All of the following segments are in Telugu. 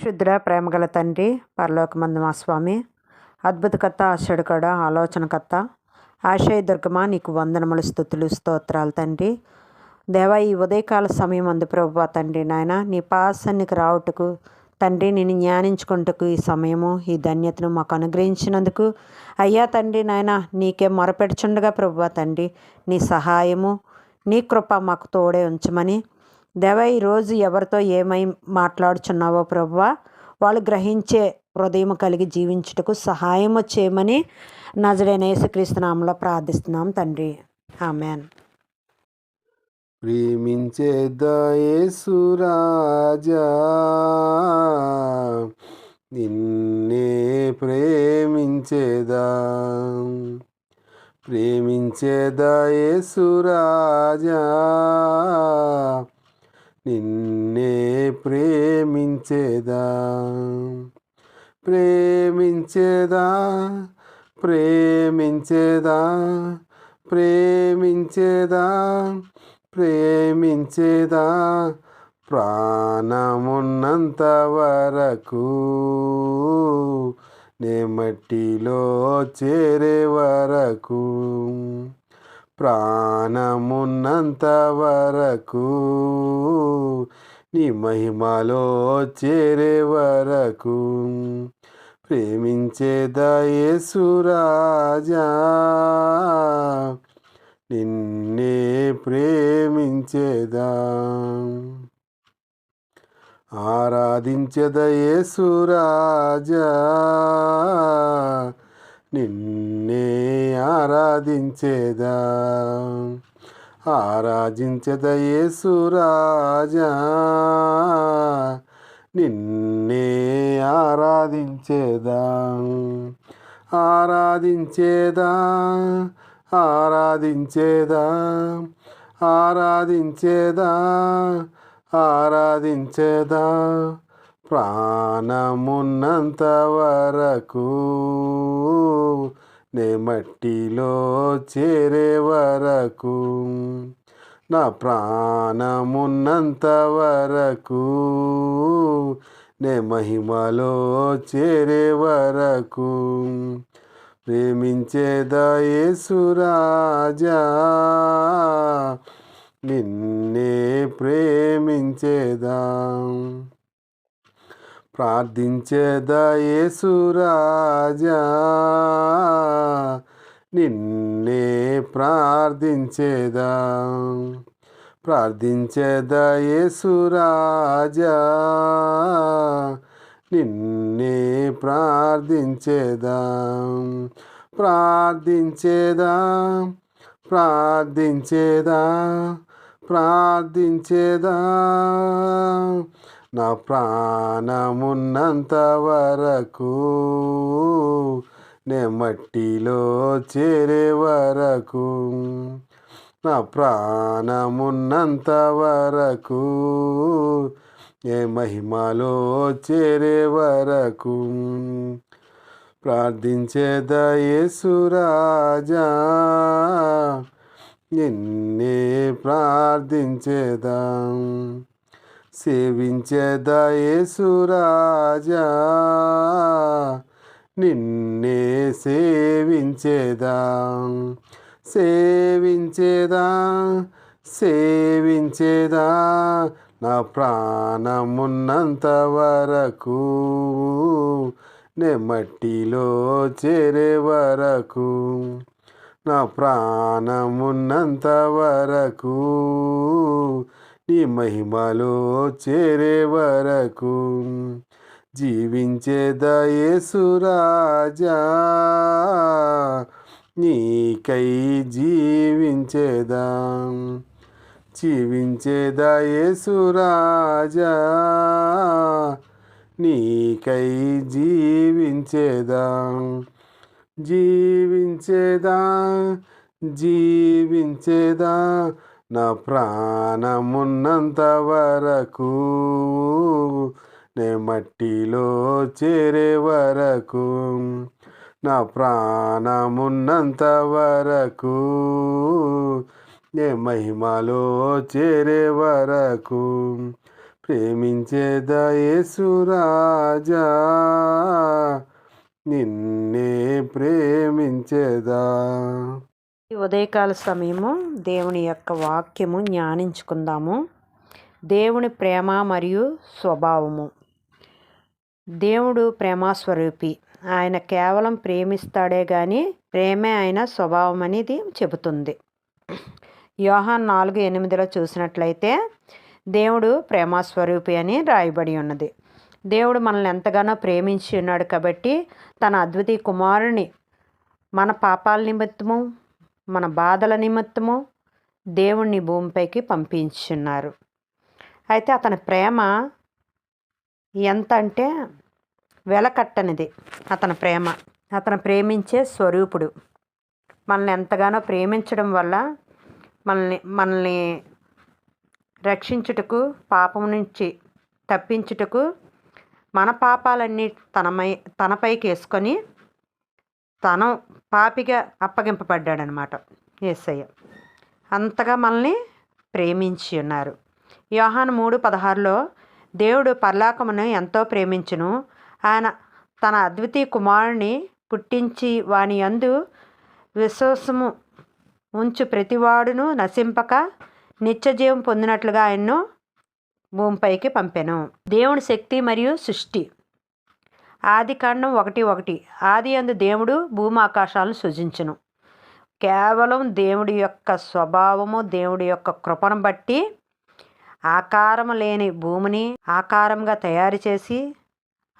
క్షుద్ర ప్రేమగల తండ్రి పరలోకమందు మా స్వామి. అద్భుతకర్త ఆశడుకడ ఆలోచనకర్త. ఆశయ దుర్గమా నీకు వందనములు స్థుతులు స్తోత్రాలు తండ్రి. దేవా ఈ ఉదయకాల సమయం అందు ప్రభు తండ్రి నాయన నీ పాసన్నికి రావుటకు తండ్రి నేను జ్ఞానించుకుంటకు ఈ సమయము ఈ ధన్యతను మాకు అనుగ్రహించినందుకు. అయ్యా తండ్రి నాయన నీకే మొరపెడుచుండగా ప్రభు తండ్రి నీ సహాయము నీ కృప మాకు తోడే ఉంచమని దేవ ఈరోజు ఎవరితో ఏమై మాట్లాడుచున్నావో ప్రభువా? వాళ్ళు గ్రహించే హృదయం కలిగి జీవించుటకు సహాయం చేయమని నజడైన యేసుక్రీస్తునామంలో ప్రార్థిస్తున్నాం తండ్రి. ఆమెన్. ప్రేమించే యేసురాజా నిన్నే ప్రేమించేదా ప్రేమించేదా యేసురాజా నిన్నే ప్రేమించేదా? ప్రేమించేదా? ప్రేమించేదా? ప్రేమించేదా? ప్రేమించేదా? ప్రాణమున్నంత వరకు నే మట్టిలో చేరే వరకు ప్రాణమున్నంత వరకు నీ మహిమలో చేరే వరకు. ప్రేమించేదా యేసురాజా నిన్నే ప్రేమించేదా. ఆరాధించద యేసురాజా నిన్నే ఆరాధించేదా? ఆరాధించద యేసురాజా నిన్నే ఆరాధించేదా? ఆరాధించేదా? ఆరాధించేదా? ఆరాధించేదా? ఆరాధించేదా? ప్రాణమున్నంత వరకు నే మట్టిలో చేరే వరకు నా ప్రాణమున్నంత వరకు నే మహిమలో చేరే వరకు ప్రేమించేదా యేసురాజా నిన్నే ప్రేమించేద ప్రార్థించేదయేసురాజా నిన్నే ప్రార్థించేదా. ప్రార్థించేదయేసురాజా నిన్నే ప్రార్థించేదా. ప్రార్థించేదా. ప్రార్థించేదా. ప్రార్థించేదా. నా ప్రాణమున్నంత వరకు నే మట్టిలో చేరే వరకు నా ప్రాణమున్నంత వరకు ఏ మహిమలో చేరే వరకు ప్రార్థించేదా యేసురాజా నిన్నే ప్రార్థించేదా. సేవించేదయేసురాజా నిన్నే సేవించేదా? సేవించేదా? సేవించేదా? నా ప్రాణమున్నంత వరకు నే మట్టిలో చేరే వరకు నా ప్రాణమున్నంత వరకు నీ మహిమలో చేరే వరకు జీవించేదా యేసురాజా నీకై జీవించేదా. జీవించేదా యేసురాజా నీకై జీవించేదా. జీవించేదా. జీవించేదా. నా ప్రాణమున్నంత వరకు నే మట్టిలో చేరే వరకు నా ప్రాణమున్నంత వరకు నే మహిమలో చేరే వరకు ప్రేమించే యేసురాజా నిన్నే ప్రేమించేదా. ఈ ఉదయకాల సమయము దేవుని యొక్క వాక్యము జ్ఞానించుకుందాము దేవుని ప్రేమ మరియు స్వభావము. దేవుడు ప్రేమాస్వరూపి. ఆయన కేవలం ప్రేమిస్తాడే కానీ ప్రేమే ఆయన స్వభావం అనేది చెబుతుంది. యోహాన్ నాలుగు ఎనిమిదిలో చూసినట్లయితే దేవుడు ప్రేమాస్వరూపి అని రాయబడి ఉన్నది. దేవుడు మనల్ని ఎంతగానో ప్రేమించి ఉన్నాడు కాబట్టి తన అద్వితీయ కుమారుని మన పాపాల నిమిత్తము మన బాధల నిమిత్తము దేవుణ్ణి భూమిపైకి పంపించున్నారు. అయితే అతని ప్రేమ ఎంత అంటే వెలకట్టనిది అతని ప్రేమ. అతను ప్రేమించే స్వరూపుడు. మనల్ని ఎంతగానో ప్రేమించడం వల్ల మనల్ని మనల్ని రక్షించుటకు పాపం నుంచి తప్పించుటకు మన పాపాలన్నీ తనమై తనపైకి వేసుకొని తను పాపిగా అప్పగింపబడ్డాడనమాట. యేసయ్య అంతగా మనల్ని ప్రేమించి ఉన్నారు. యోహాన్ మూడు పదహారులో దేవుడు పర్లాకమును ఎంతో ప్రేమించును. ఆయన తన అద్వితీయ కుమారుని పుట్టించి వాని యందు విశ్వాసము ఉంచు ప్రతివాడును నశింపక నిత్యజీవం పొందినట్లుగా ఆయన్ను భూమిపైకి పంపెను. దేవుని శక్తి మరియు సృష్టి ఆది కాండం ఒకటి ఒకటి. ఆది అందు దేవుడు భూమి ఆకాశాలను సృజించును. కేవలం దేవుడి యొక్క స్వభావము దేవుడి యొక్క కృపను బట్టి ఆకారము లేని భూమిని ఆకారంగా తయారు చేసి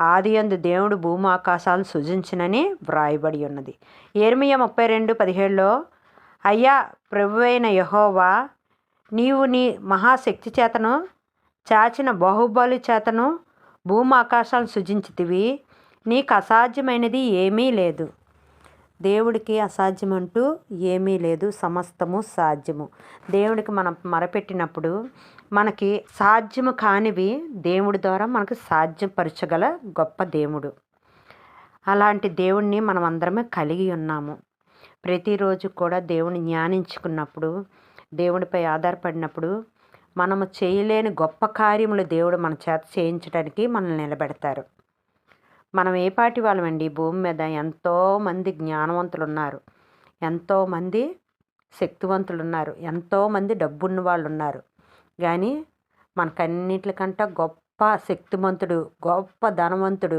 ఆది అందు దేవుడు భూమి ఆకాశాలను సృజించినని వ్రాయబడి ఉన్నది. ఏర్మియ ముప్పై రెండు పదిహేడులో అయ్యా ప్రభువైన యహోవా నీవు నీ మహాశక్తి చేతను చాచిన బాహుబలి చేతను భూమి ఆకాశాలను సృజించితివి. నీకు అసాధ్యమైనది ఏమీ లేదు. దేవుడికి అసాధ్యం అంటూ ఏమీ లేదు. సమస్తము సాధ్యము. దేవుడికి మనం మరపెట్టినప్పుడు మనకి సాధ్యము కానివి దేవుడి ద్వారా మనకు సాధ్యపరచగల గొప్ప దేవుడు. అలాంటి దేవుణ్ణి మనం అందరమే కలిగి ఉన్నాము. ప్రతిరోజు కూడా దేవుని జ్ఞానించుకున్నప్పుడు దేవుడిపై ఆధారపడినప్పుడు మనము చేయలేని గొప్ప కార్యములు దేవుడు మన చేత చేయించడానికి మనల్ని నిలబెడతారు. మనం ఏ పాటి వాళ్ళమండి? భూమి మీద ఎంతోమంది జ్ఞానవంతులు ఉన్నారు ఎంతోమంది శక్తివంతులు ఉన్నారు ఎంతోమంది డబ్బున్న వాళ్ళు ఉన్నారు కానీ మనకన్నిటికంటే గొప్ప శక్తివంతుడు గొప్ప ధనవంతుడు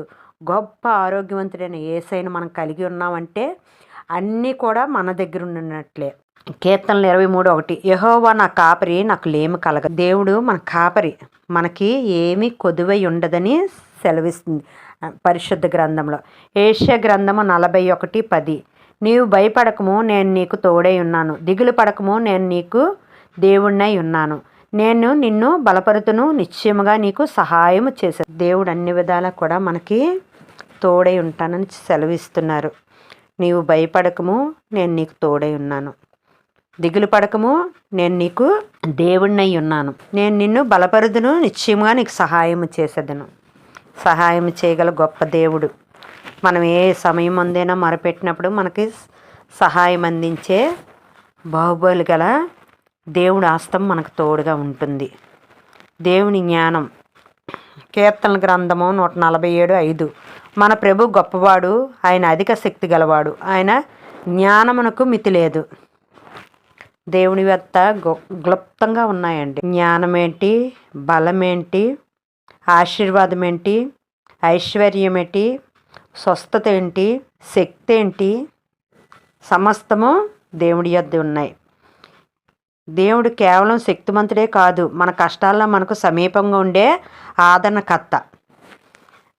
గొప్ప ఆరోగ్యవంతుడైన ఏసైన మనం కలిగి ఉన్నామంటే అన్నీ కూడా మన దగ్గర ఉన్నట్లే కీర్తనలు ఇరవై మూడు ఒకటి. యహోవా నా కాపరి నాకు లేమి కలగ. దేవుడు మన కాపరి. మనకి ఏమీ కొదువై ఉండదని సెలవిస్తుంది పరిశుద్ధ గ్రంథంలో. ఏషియా గ్రంథము నలభై ఒకటి పది. నీవు భయపడకము నేను నీకు తోడై ఉన్నాను. దిగులు పడకము నేను నీకు దేవుణ్ణై ఉన్నాను. నేను నిన్ను బలపరుతును నిశ్చయముగా నీకు సహాయం చేశాను. దేవుడు అన్ని విధాలా కూడా మనకి తోడై ఉంటానని సెలవిస్తున్నారు. నీవు భయపడకము నేను నీకు తోడై ఉన్నాను. దిగులు పడకము. నేను నీకు దేవుణ్ణై ఉన్నాను. నేను నిన్ను బలపరుదును. నిశ్చయముగా నీకు సహాయం చేసేదను. సహాయం చేయగల గొప్ప దేవుడు. మనం ఏ సమయం అందైనా మొరపెట్టినప్పుడు మనకి సహాయం అందించే బాహుబలి గల దేవుడి ఆస్తం మనకు తోడుగా ఉంటుంది. దేవుని జ్ఞానం. కీర్తన గ్రంథము నూట నలభై ఏడు ఐదు. మన ప్రభు గొప్పవాడు. ఆయన అధిక శక్తి గలవాడు. ఆయన జ్ఞానమునకు మితి లేదు దేవుని వద్ద గు- క్లుప్తంగా ఉన్నాయండి. జ్ఞానం ఏంటి ఆశీర్వాదం ఏంటి ఐశ్వర్యం ఏంటి స్వస్థత ఏంటి శక్తి ఏంటి సమస్తము దేవుడి యొద్ద ఉన్నాయి. దేవుడు కేవలం శక్తిమంతుడే కాదు మన కష్టాల్లో మనకు సమీపంగా ఉండే ఆదరణకర్త.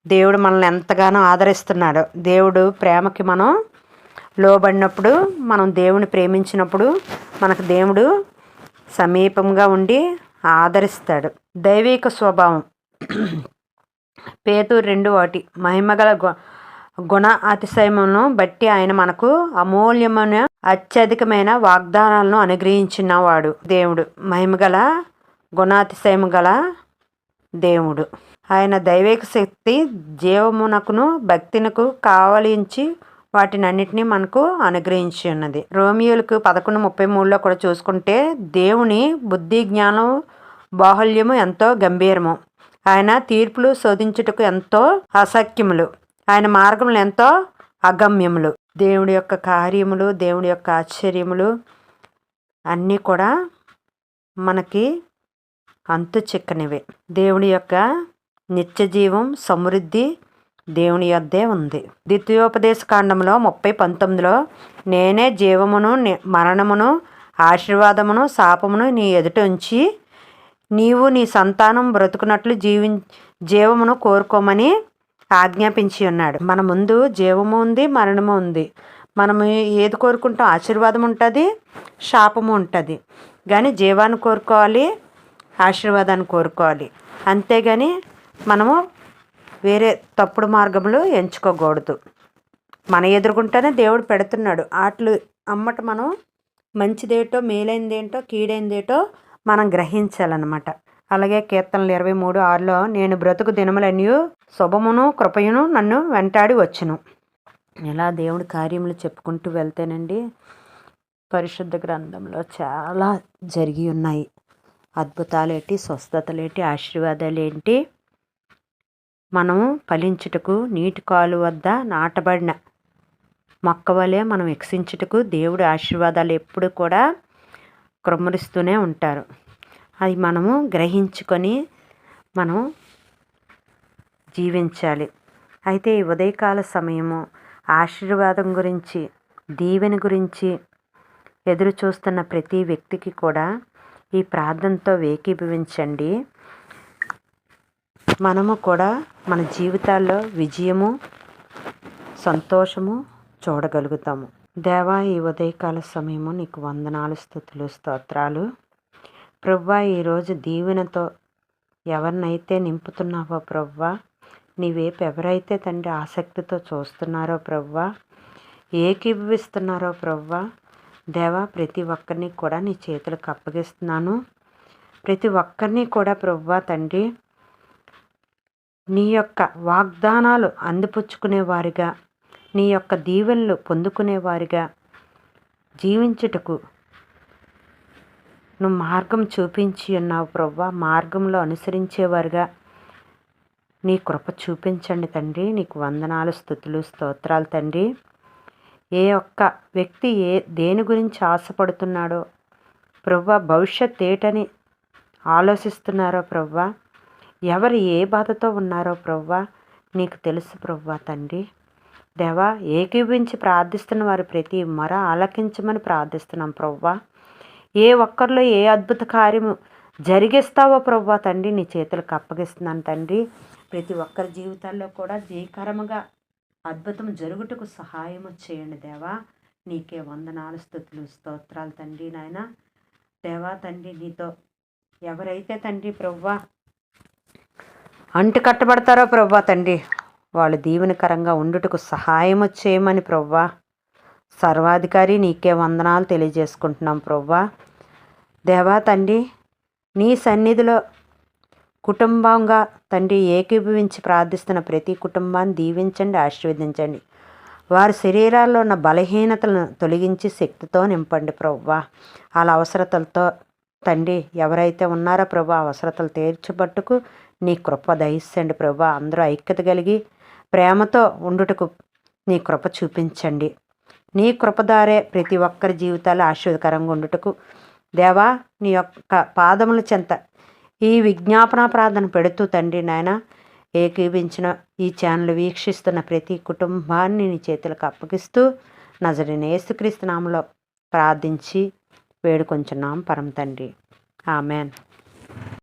దేవుడు మనల్ని ఎంతగానో ఆదరిస్తున్నాడు. దేవుడు ప్రేమకి మనం లోబడినప్పుడు మనం దేవుని ప్రేమించినప్పుడు మనకు దేవుడు సమీపంగా ఉండి ఆదరిస్తాడు. దైవిక స్వభావం. పేతు రెండు ఒకటి. మహిమగల గు గుణ అతిశయమును బట్టి ఆయన మనకు అమూల్యమైన అత్యధికమైన వాగ్దానాలను అనుగ్రహించినవాడు దేవుడు. మహిమగల గుణాతిశయము గల దేవుడు. ఆయన దైవిక శక్తి జీవమునకును భక్తినకు కావలించి వాటినన్నిటినీ మనకు అనుగ్రహించి ఉన్నది. రోమియోలకు పదకొండు ముప్పై మూడులో కూడా చూసుకుంటే దేవుని బుద్ధి జ్ఞానం బాహుల్యము ఎంతో గంభీరము. ఆయన తీర్పులు శోధించుటకు ఎంతో అసఖ్యములు. ఆయన మార్గములు ఎంతో అగమ్యములు. దేవుడి యొక్క కార్యములు దేవుడి యొక్క ఆశ్చర్యములు అన్నీ కూడా మనకి అంతు చిక్కనివే దేవుడి యొక్క నిత్య జీవం సమృద్ధి దేవుని యొద్దే ఉంది. ద్వితీయోపదేశ కాండంలో ముప్పై పంతొమ్మిదిలో నేనే జీవమును మరణమును ఆశీర్వాదమును శాపమును నీ ఎదుట ఉంచి నీవు నీ సంతానం బ్రతుకున్నట్లు జీవి జీవమును కోరుకోమని ఆజ్ఞాపించి ఉన్నాడు. మన ముందు జీవము ఉంది మరణము ఉంది. మనము ఏది కోరుకుంటాం? ఆశీర్వాదం ఉంటుంది శాపము ఉంటుంది. కానీ జీవాన్ని కోరుకోవాలి ఆశీర్వాదాన్ని కోరుకోవాలి. అంతేగాని మనము వేరే తప్పుడు మార్గములు ఎంచుకోకూడదు. మన ఎదుర్కొంటేనే దేవుడు పెడుతున్నాడు. ఆటలు అమ్మట మనం మంచిదేటో మేలైందేంటో కీడైందేటో మనం గ్రహించాలన్నమాట. అలాగే కీర్తనలు ఇరవై మూడు ఆరులో నేను బ్రతుకు దినములన్నీ శుభమును కృపయును నన్ను వెంటాడి వచ్చును. ఇలా దేవుడి కార్యములు చెప్పుకుంటూ వెళ్తేనండి పరిశుద్ధ గ్రంథంలో చాలా జరిగి ఉన్నాయి. అద్భుతాలేంటి స్వస్థతలేంటి ఆశీర్వాదాలేంటి? మనము ఫలించుటకు నీటి కాలు వద్ద నాటబడిన మొక్క వలె మనం వికసించుటకు దేవుడి ఆశీర్వాదాలు ఎప్పుడు కూడా క్రమరిస్తూనే ఉంటారు. అది మనము గ్రహించుకొని మనం జీవించాలి. అయితే ఈ ఉదయకాల సమయము ఆశీర్వాదం గురించి దీవెన గురించి ఎదురు చూస్తున్న ప్రతి వ్యక్తికి కూడా ఈ ప్రార్థనతో వేకీభవించండి మనము కూడా మన జీవితాల్లో విజయము సంతోషము చూడగలుగుతాము. దేవా ఈ ఉదయకాల సమయము నీకు వందనాలు స్థుతులు స్తోత్రాలు. ప్రవ్వా ఈరోజు దీవెనతో ఎవరినైతే నింపుతున్నావో ప్రవ్వా నీవేపు ఎవరైతే తండ్రి ఆసక్తితో చూస్తున్నారో ప్రవ్వా ఏకీభవిస్తున్నారో ప్రవ్వా దేవా ప్రతి ఒక్కరిని కూడా నీ చేతులకు అప్పగిస్తున్నాను. ప్రతి ఒక్కరిని కూడా ప్రవ్వా తండ్రి నీ యొక్క వాగ్దానాలు అందిపుచ్చుకునేవారిగా నీ యొక్క దీవెనలు పొందుకునేవారిగా జీవించుటకు నువ్వు మార్గం చూపించి ఉన్నావు ప్రవ్వా. మార్గంలో అనుసరించేవారుగా నీ కృప చూపించండి తండ్రి. నీకు వందనాలు స్థుతులు స్తోత్రాలు తండ్రి. ఏ ఒక్క వ్యక్తి ఏ దేని గురించి ఆశపడుతున్నాడో ప్రవ్వ భవిష్యత్ ఏటని ఆలోచిస్తున్నారో ప్రవ్వా. ఎవరు ఏ బాధతో ఉన్నారో ప్రవ్వా నీకు తెలుసు ప్రవ్వా తండ్రి. దేవా ఏకీభించి ప్రార్థిస్తున్న వారు ప్రతి మొర ఆలకించమని ప్రార్థిస్తున్నాం ప్రవ్వా. ఏ ఒక్కరిలో ఏ అద్భుత కార్యము జరిగిస్తావో ప్రవ్వా తండ్రి నీ చేతులకు అప్పగిస్తున్నాను తండ్రి. ప్రతి ఒక్కరి జీవితాల్లో కూడా జయకరముగా అద్భుతం జరుగుటకు సహాయము చేయండి దేవా. నీకే వందనాలు స్థుతులు స్తోత్రాలు తండ్రి నాయన. దేవా తండ్రి నీతో ఎవరైతే తండ్రి ప్రవ్వా అంటు కట్టబడతారో ప్రవ్వా తండ్రి? వాళ్ళు దీవెనకరంగా ఉండుటకు సహాయం చేయమని ప్రవ్వా. సర్వాధికారి నీకే వందనాలు తెలియజేసుకుంటున్నాం ప్రవ్వా. దేవా తండ్రి నీ సన్నిధిలో కుటుంబంగా తండ్రి ఏకీభవించి ప్రార్థిస్తున్న ప్రతి కుటుంబాన్ని దీవించండి ఆశీర్వదించండి. వారి శరీరాల్లో ఉన్న బలహీనతలను తొలగించి శక్తితో నింపండి ప్రవ్వా. వాళ్ళ అవసరతలతో తండ్రి ఎవరైతే ఉన్నారో ప్రభు అవసరతలు తీర్చబట్టుకు నీ కృప దయస్సండి ప్రభా. అందరూ ఐక్యత కలిగి ప్రేమతో ఉండుటకు నీ కృప చూపించండి. నీ కృపదారే ప్రతి ఒక్కరి జీవితాలు ఆశీర్వదకరంగా ఉండుటకు. దేవా నీ యొక్క పాదముల చెంత ఈ విజ్ఞాపన ప్రార్థన పెడుతూ తండ్రి నాయన ఏకీభించిన ఈ ఛానల్ వీక్షిస్తున్న ప్రతి కుటుంబాన్ని నీ చేతులకు అప్పగిస్తూ నజరిన యేసుక్రీస్తు ప్రార్థించి వేడుకొంచున్నాం పరం తండ్రి. ఆమెన్.